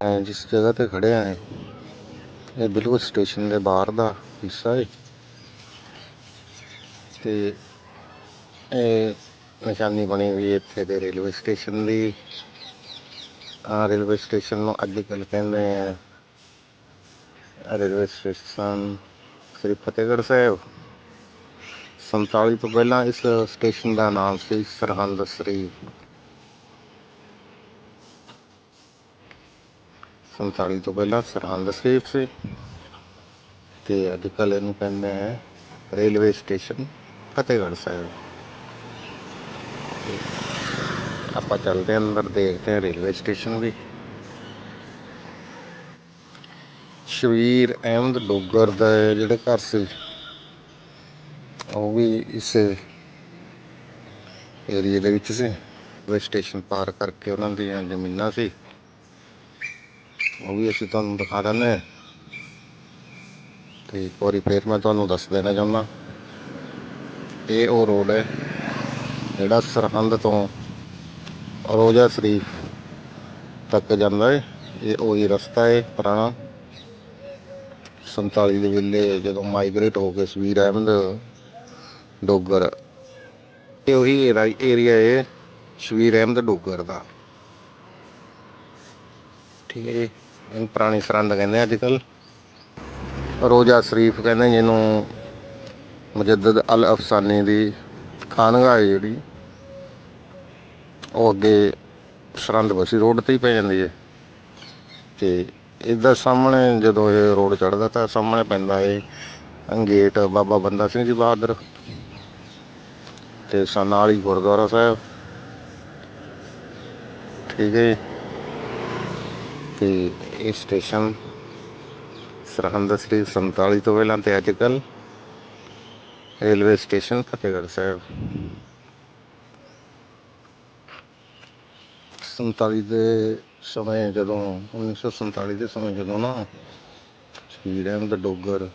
ਜਿਸ ਜਗ੍ਹਾ ਤੇ ਖੜੇ ਆ ਇਹ ਬਿਲਕੁਲ ਸਟੇਸ਼ਨ ਦੇ ਬਾਹਰ ਦਾ ਹਿੱਸਾ ਏ। ਤੇ ਇਹ ਨਿਸ਼ਾਨੀ ਬਣੀ ਹੋਈ ਇੱਥੇ ਦੇ ਰੇਲਵੇ ਸਟੇਸ਼ਨ ਦੀ। ਆ ਰੇਲਵੇ ਸਟੇਸ਼ਨ ਨੂੰ ਅੱਜ ਕੱਲ੍ਹ ਕਹਿੰਦੇ ਆ। Railway station Sri Fatehgarh Sahib. 47 ਤੋਂ ਪਹਿਲਾਂ ਇਸ ਸਟੇਸ਼ਨ ਦਾ ਨਾਮ ਸੀ ਸਰਹੰਦ ਸ੍ਰੀ 47 ਤੋਂ ਪਹਿਲਾਂ ਸਰਹੰਦ ਸਰੀਫ ਸੀ। ਤੇ ਅੱਜ ਕੱਲ੍ਹ ਇਹਨੂੰ ਕਹਿੰਦੇ ਆ ਰੇਲਵੇ ਸਟੇਸ਼ਨ ਫਤਿਹਗੜ੍ਹ ਸਾਹਿਬ। ਤੇ ਆਪਾਂ ਚੱਲਦੇ ਅੰਦਰ, ਦੇਖਦੇ ਹਾਂ ਰੇਲਵੇ ਸਟੇਸ਼ਨ ਵੀ। ਸ਼ਬੀਰ ਅਹਿਮਦ ਡੋਗਰ ਦਾ ਜਿਹੜੇ ਘਰ ਸੀ, ਉਹ ਵੀ ਇਸ ਏਰੀਏ ਦੇ ਵਿੱਚ ਸੀ। ਰੇਲਵੇ ਸਟੇਸ਼ਨ ਪਾਰ ਕਰਕੇ ਉਹਨਾਂ ਦੀਆਂ ਜ਼ਮੀਨਾਂ ਸੀ। ਉਹ ਵੀ ਅਸੀਂ ਤੁਹਾਨੂੰ ਦਿਖਾ ਦਿੰਦੇ ਹਾਂ। ਤੇ ਇੱਕ ਵਾਰੀ ਫੇਰ ਮੈਂ ਤੁਹਾਨੂੰ ਦੱਸ ਦੇਣਾ ਚਾਹੁੰਦਾ। ਇਹ ਉਹ ਰੋਡ ਹੈ, ਜਿਹੜਾ ਸਰਹੰਦ ਤੋਂ ਰੋਜ਼ਾ ਸ਼ਰੀਫ ਤੱਕ ਜਾਂਦਾ ਹੈ। ਇਹ ਉਹੀ ਰਸਤਾ ਹੈ ਪੁਰਾਣਾ। 47 ਦੇ ਵੇਲੇ ਜਦੋਂ ਮਾਈਗ੍ਰੇਟ ਹੋ ਕੇ ਸਵੀਰ ਅਹਿਮਦ ਡੋਗਰ, ਇਹ ਉਹੀ ਏਰੀਆ ਹੈ, ਸਵੀਰ ਅਹਿਮਦ ਡੋਗਰ ਦਾ। ਠੀਕ ਹੈ ਜੀ। ਇਹਨੂੰ ਪੁਰਾਣੀ ਸਰਹੰਦ ਕਹਿੰਦੇ ਅੱਜ ਕੱਲ ਰੋਜ਼ਾ ਸ਼ਰੀਫ ਕਹਿੰਦੇ ਜਿਹਨੂੰ ਮੁਜੱਦਦ ਅਲ ਅਫਸਾਨੀ ਦੀ ਖਾਨਗਾ ਹੈ ਜਿਹੜੀ। ਉਹ ਅੱਗੇ ਸਰਹੰਦ ਬਸੀ ਰੋਡ ਤੇ ਹੀ ਪੈ ਜਾਂਦੀ ਹੈ। ਤੇ ਇਹਦਾ ਸਾਹਮਣੇ ਜਦੋਂ ਇਹ ਰੋਡ ਚੜਦਾ ਤਾਂ ਸਾਹਮਣੇ ਪੈਂਦਾ ਹੈ ਗੇਟ ਬਾਬਾ ਬੰਦਾ ਸਿੰਘ ਜੀ ਬਹਾਦਰ। ਤੇ ਸਾ ਨਾਲ ਹੀ ਗੁਰਦੁਆਰਾ ਸਾਹਿਬ। ਠੀਕ ਹੈ ਜੀ ਇਹ ਸਟੇਸ਼ਨ ਸਰਹੰਦ ਸ੍ਰੀ 47 ਤੋਂ ਪਹਿਲਾਂ ਤੇ ਅੱਜ ਕੱਲ ਰੇਲਵੇ ਸਟੇਸ਼ਨ ਫਤਿਹਗੜ੍ਹ ਸਾਹਿਬ। 47 ਦੇ ਸਮੇਂ ਜਦੋਂ 1947 ਦੇ ਸਮੇਂ ਜਦੋਂ ਨਾ ਸ਼ਹੀਦ ਅਹਿਮਦ ਡੋਗਰ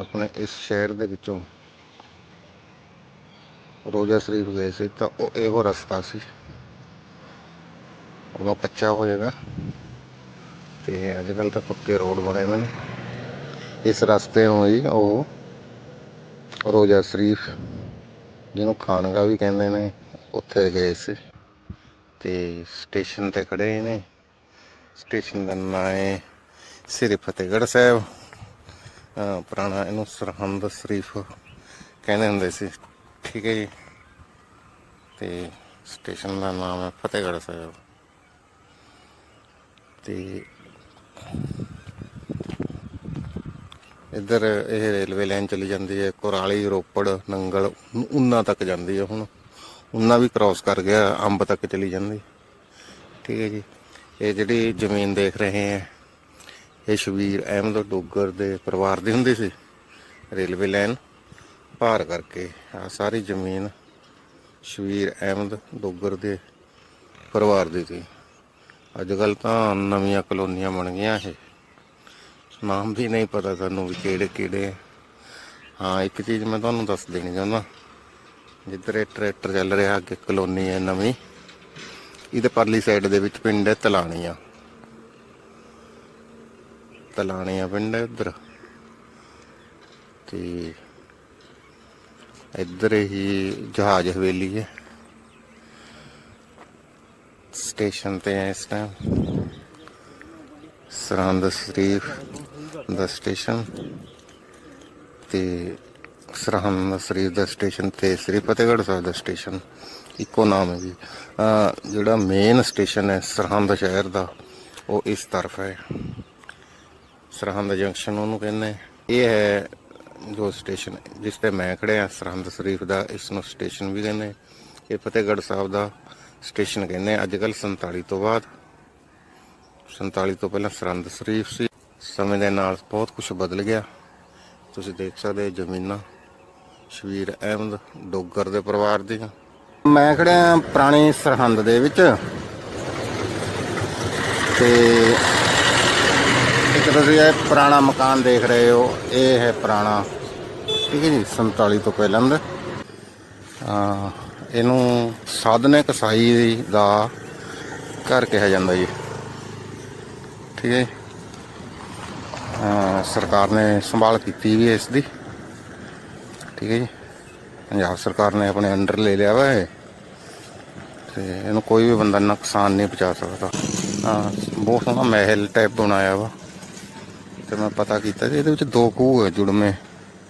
ਆਪਣੇ ਇਸ ਸ਼ਹਿਰ ਦੇ ਵਿੱਚੋਂ ਰੋਜ਼ਾ ਸ਼ਰੀਫ ਗਏ ਸੀ ਤਾਂ ਉਹ ਇਹੋ ਰਸਤਾ ਸੀ। ਉਹ ਕੱਚਾ ਹੋਏਗਾ। ਤੇ ਅੱਜ ਕੱਲ ਤਾਂ ਪੱਕੇ ਰੋਡ ਬਣੇ ਹੋਏ ਨੇ। ਇਸ ਰਸਤੇ ਨੂੰ ਹੀ ਉਹ ਰੋਜ਼ਾ ਸ਼ਰੀਫ, ਜਿਹਨੂੰ ਖਾਨਗਾ ਵੀ ਕਹਿੰਦੇ ਨੇ, ਉੱਥੇ ਗਏ ਸੀ। ਤੇ ਸਟੇਸ਼ਨ ਤੇ ਖੜੇ ਨੇ। ਸਟੇਸ਼ਨ ਦਾ ਨਾਂ ਹੈ ਸ੍ਰੀ ਫਤਿਹਗੜ੍ਹ ਸਾਹਿਬ। ਪੁਰਾਣਾ ਇਹਨੂੰ ਸਰਹੰਦ ਸ਼ਰੀਫ ਕਹਿੰਦੇ ਹੁੰਦੇ ਸੀ। ਠੀਕ ਹੈ ਜੀ। ਤੇ ਸਟੇਸ਼ਨ ਦਾ ਨਾਮ ਹੈ ਫਤਿਹਗੜ੍ਹ ਸਾਹਿਬ। ਤੇ ਇੱਧਰ ਇਹ ਰੇਲਵੇ ਲਾਈਨ ਚਲੀ ਜਾਂਦੀ ਹੈ, ਕੁਰਾਲੀ, ਰੋਪੜ, ਨੰਗਲ, ਉਨਾ ਤੱਕ ਜਾਂਦੀ ਹੈ ਹੁਣ। ਉਨਾ ਵੀ ਕ੍ਰਾਸ ਕਰ ਗਿਆ, ਅੰਬ ਤੱਕ ਚਲੀ ਜਾਂਦੀ। ਠੀਕ ਹੈ ਜੀ। ਇਹ ਜਿਹੜੀ ਜ਼ਮੀਨ ਦੇਖ ਰਹੇ ਹੈ, ਇਹ ਸ਼ਬੀਰ ਅਹਿਮਦ ਡੋਗਰ ਦੇ ਪਰਿਵਾਰ ਦੀ ਹੁੰਦੀ ਸੀ, ਰੇਲਵੇ ਲਾਈਨ। ਭਾਰ ਕਰਕੇ ਆ ਸਾਰੀ ਜ਼ਮੀਨ ਸ਼ਬੀਰ ਅਹਿਮਦ ਡੋਗਰ ਦੇ ਪਰਿਵਾਰ ਦੀ ਸੀ। ਅੱਜ ਕੱਲ ਤਾਂ ਨਵੀਆਂ ਕਲੋਨੀਆਂ ਬਣ ਗਈਆਂ ਇਹ। ਨਾਮ ਵੀ ਨਹੀਂ ਪਤਾ ਸਾਨੂੰ ਵੀ ਕਿਹੜੇ ਕਿਹੜੇ ਹਾਂ, ਇੱਕ ਚੀਜ਼ ਮੈਂ ਤੁਹਾਨੂੰ ਦੱਸ ਦੇਣੀ ਚਾਹੁੰਦਾ। ਜਿੱਧਰ ਇਹ ਟਰੈਕਟਰ ਚੱਲ ਰਿਹਾ, ਅੱਗੇ ਕਲੋਨੀ ਹੈ ਨਵੀਂ। ਇਹਦੇ ਪਰਲੀ ਸਾਈਡ ਦੇ ਵਿੱਚ ਪਿੰਡ ਹੈ, ਤਲਾਣੀਆਂ। ਤਲਾਣੀਆਂ ਪਿੰਡ ਹੈ ਉੱਧਰ। ਤੇ ਇੱਧਰ ਹੀ ਜਹਾਜ਼ ਹਵੇਲੀ ਹੈ। ਸਟੇਸ਼ਨ ਤੇ ਹੈ ਇਸ ਟਾਈਮ ਸਰਹੰਦ ਸ਼ਰੀਫ ਦਾ ਸਟੇਸ਼ਨ ਤੇ ਸਰਹੰਦ ਸ਼ਰੀਫ ਦਾ ਸਟੇਸ਼ਨ ਤੇ ਸ੍ਰੀ ਫਤਿਹਗੜ੍ਹ ਸਾਹਿਬ ਦਾ ਸਟੇਸ਼ਨ ਇੱਕੋ ਨਾਮ ਹੈ ਜੀ। ਜਿਹੜਾ ਮੇਨ ਸਟੇਸ਼ਨ ਹੈ ਸਰਹੰਦ ਸ਼ਹਿਰ ਦਾ, ਉਹ ਇਸ ਤਰਫ ਹੈ। ਸਰਹੰਦ ਜੰਕਸ਼ਨ ਉਹਨੂੰ ਕਹਿੰਦੇ ਇਹ ਹੈ ਜੋ ਸਟੇਸ਼ਨ ਜਿਸ ਤੇ ਮੈਂ ਖੜਿਆ, ਸਰਹੰਦ ਸ਼ਰੀਫ ਦਾ ਇਸ ਨੂੰ ਸਟੇਸ਼ਨ ਵੀ ਕਹਿੰਦੇ ਇਹ ਫਤਿਹਗੜ੍ਹ ਸਾਹਿਬ ਦਾ ਸਟੇਸ਼ਨ ਕਹਿੰਦੇ ਅੱਜ ਕੱਲ 47 ਤੋਂ ਬਾਅਦ 47 ਤੋਂ ਪਹਿਲਾਂ ਸਰਹੰਦ ਸ਼ਰੀਫ ਸੀ। ਸਮੇਂ ਦੇ ਨਾਲ ਬਹੁਤ ਕੁਝ ਬਦਲ ਗਿਆ। ਤੁਸੀਂ ਦੇਖ ਸਕਦੇ ਜ਼ਮੀਨਾਂ, ਸ਼ਬੀਰ ਅਹਿਮਦ, ਡੋਗਰ ਦੇ ਪਰਿਵਾਰ ਦੀਆਂ। ਮੈਂ ਖੜਿਆ ਪੁਰਾਣੀ ਸਰਹੰਦ ਦੇ ਵਿੱਚ। ਤੇ ਇੱਕ ਤੁਸੀਂ ਇਹ ਪੁਰਾਣਾ ਮਕਾਨ ਦੇਖ ਰਹੇ ਹੋ, ਇਹ ਹੈ ਪੁਰਾਣਾ, ਠੀਕ ਹੈ ਜੀ 47 ਤੋਂ ਪਹਿਲਾਂ ਦਾ। ਆ ਇਹਨੂੰ ਸਾਧਨੇ ਕਸਾਈ ਦਾ ਘਰ ਕਿਹਾ ਜਾਂਦਾ ਜੀ। ਠੀਕ ਹੈ ਜੀ। ਸਰਕਾਰ ਨੇ ਸੰਭਾਲ ਕੀਤੀ ਵੀ ਇਸ ਦੀ। ਠੀਕ ਹੈ ਜੀ। ਪੰਜਾਬ ਸਰਕਾਰ ਨੇ ਆਪਣੇ ਅੰਡਰ ਲੈ ਲਿਆ ਵਾ ਇਹ। ਤੇ ਇਹਨੂੰ ਕੋਈ ਵੀ ਬੰਦਾ ਨੁਕਸਾਨ ਨਹੀਂ ਪਹੁੰਚਾ ਸਕਦਾ। ਬਹੁਤ ਸੋਹਣਾ ਮਹਿਲ ਟਾਈਪ ਬਣਾਇਆ ਵਾ। ਤੇ ਮੈਂ ਪਤਾ ਕੀਤਾ ਜੀ, ਇਹਦੇ ਵਿੱਚ ਦੋ ਖੂਹ ਹੈ ਜੁੜਵੇਂ।